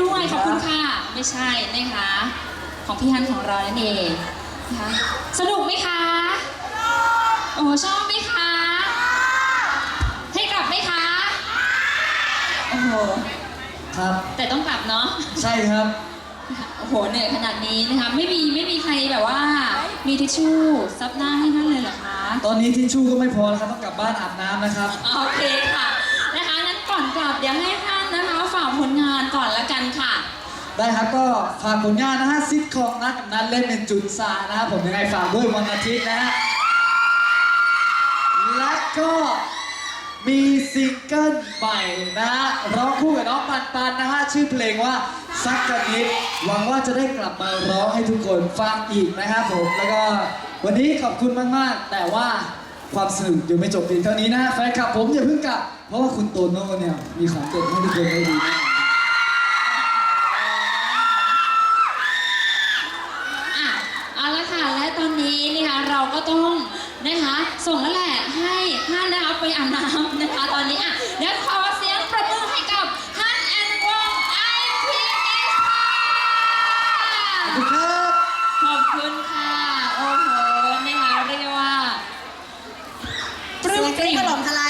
ด้วย ขอบคุณค่ะ ไม่ใช่นะคะ ของพี่ฮันของเรานั่นเองนะคะสนุกไหมคะโอ้ชอบไหมคะ ให้กลับไหมคะ โอ้โห ครับ แต่ต้องกลับเนาะ ใช่ครับ โอ้โห เหนื่อยขนาดนี้นะคะ ไม่มีไม่มีใครแบบว่า มีทิชชู่ซับหน้าให้นั่นเลยเหรอคะ ตอนนี้ทิชชู่ก็ไม่พอแล้วครับต้องกลับบ้านอาบน้ำนะครับ โอเคค่ะ ได้ครับก็ฝากผลงานนะฮะซิทคอมนะกับนัดเล่นเป็นจุดซานะครับผมยังไงฝากด้วยวันอาทิตย์นะฮะและก็มีซิงเกิลใหม่นะฮะร้องคู่กับน้องปันปันนะฮะชื่อเพลงว่าซักกันนิดหวังว่าจะได้กลับมาร้องให้ทุกคนฟังอีกนะครับผมแล้วก็วันนี้ขอบคุณมากๆ แต่ว่าความสนุกยังไม่จบเพียงเท่านี้นะแฟนคลับผมอย่าเพิ่งกลับ เพราะว่าคุณโตโน่เนี่ยมีของเด็ดให้ทุกคนได้ดูน่น ตอนนี้นะคะเราก็ต้องนะคะส่งแล้วแหละให้ท่านนะคะไปอาบน้ำนะคะตอนนี้อะเดี๋ยวขอเสียงประมือให้กับท่านแอนวงไอพีเอสค่ะขอบคุณค่ะโอ้โหนะคะเรียกว่าปลื้มปริ่ม ขนมทลาย